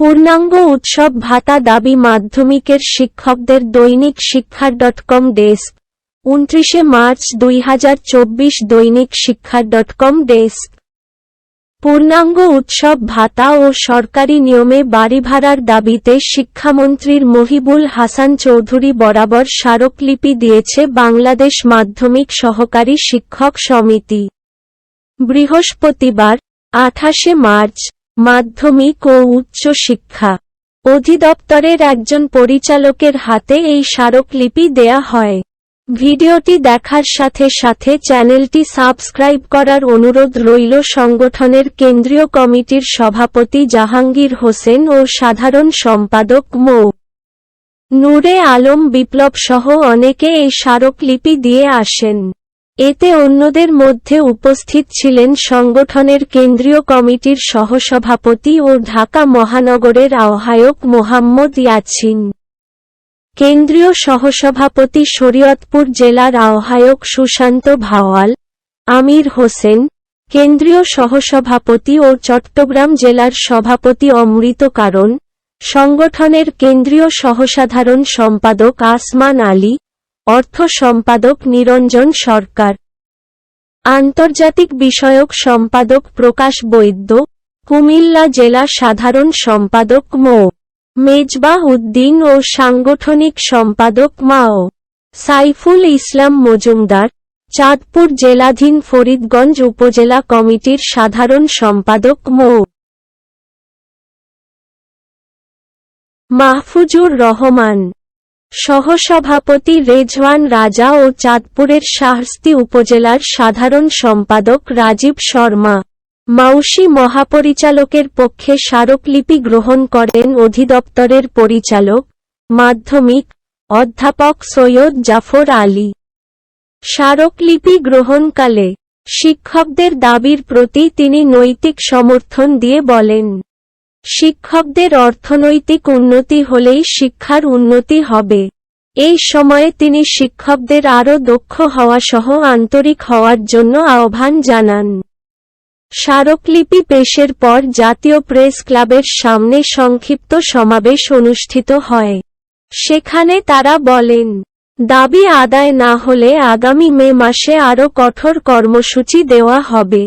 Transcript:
পূর্ণাঙ্গ উৎসব ভাতা দাবি মাধ্যমিকের শিক্ষকদের দৈনিক শিক্ষার ডট কম ডেস্ক। উনত্রিশে মার্চ দুই হাজার চব্বিশ দৈনিক শিক্ষার ডট কম ডেস্ক। পূর্ণাঙ্গ উৎসব ভাতা ও সরকারি নিয়মে বাড়ি ভাড়ার দাবিতে শিক্ষামন্ত্রীর মহিবুল হাসান চৌধুরী বরাবর স্মারকলিপি দিয়েছে বাংলাদেশ মাধ্যমিক সহকারী শিক্ষক সমিতি। বৃহস্পতিবার, আঠাশে মার্চ মাধ্যমিক ও উচ্চ শিক্ষা। অধিদপ্তরের একজন পরিচালকের হাতে এই স্মারকলিপি দেয়া হয়। ভিডিওটি দেখার সাথে সাথে চ্যানেলটি সাবস্ক্রাইব করার অনুরোধ রইল সংগঠনের কেন্দ্রীয় কমিটির সভাপতি জাহাঙ্গীর হোসেন ও সাধারণ সম্পাদক মো। নূরে আলম বিপ্লব সহ অনেকে এই স্মারকলিপি দিয়ে আসেন। এতে অন্যদের মধ্যে উপস্থিত ছিলেন সংগঠনের কেন্দ্রীয় কমিটির সহসভাপতি ও ঢাকা মহানগরের আহ্বায়ক মোহাম্মদ ইয়াছিন। কেন্দ্রীয় সহসভাপতি শরীয়তপুর জেলার আহ্বায়ক সুশান্ত ভাওয়াল, আমির হোসেন, কেন্দ্রীয় সহসভাপতি ও চট্টগ্রাম জেলার সভাপতি অমৃত কারণ, সংগঠনের কেন্দ্রীয় সহসাধারণ সম্পাদক আসমান আলী অর্থ সম্পাদক নিরঞ্জন সরকার। আন্তর্জাতিক বিষয়ক সম্পাদক প্রকাশ বৈদ্য, কুমিল্লা জেলা সাধারণ সম্পাদক মো. মেজবাহ উদ্দিন ও সাংগঠনিক সম্পাদক মাও সাইফুল ইসলাম মজুমদার, চাঁদপুর জেলাধীন ফরিদগঞ্জ উপজেলা কমিটির সাধারণ সম্পাদক মো. মাহফুজুর রহমান। সহসভাপতি রেজওয়ান রাজা ও চাঁদপুরের শাহস্তি উপজেলার সাধারণ সম্পাদক রাজীব শর্মা, মাউসি মহাপরিচালকের পক্ষে স্মারকলিপি গ্রহণ করেন অধিদপ্তরের পরিচালক, মাধ্যমিক অধ্যাপক সৈয়দ জাফর আলী। স্মারকলিপি গ্রহণকালে শিক্ষকদের দাবির প্রতি তিনি নৈতিক সমর্থন দিয়ে বলেন। শিক্ষকদের অর্থনৈতিক উন্নতি হলেই শিক্ষার উন্নতি হবে। এই সময়ে তিনি শিক্ষকদের আরও দক্ষ হওয়া সহ আন্তরিক হওয়ার জন্য আহ্বান জানান। স্মারকলিপি পেশের পর জাতীয় প্রেস ক্লাবের সামনে সংক্ষিপ্ত সমাবেশ অনুষ্ঠিত হয়। সেখানে তারা বলেন, দাবি আদায় না হলে আগামী মে মাসে আরও কঠোর কর্মসূচি দেওয়া হবে।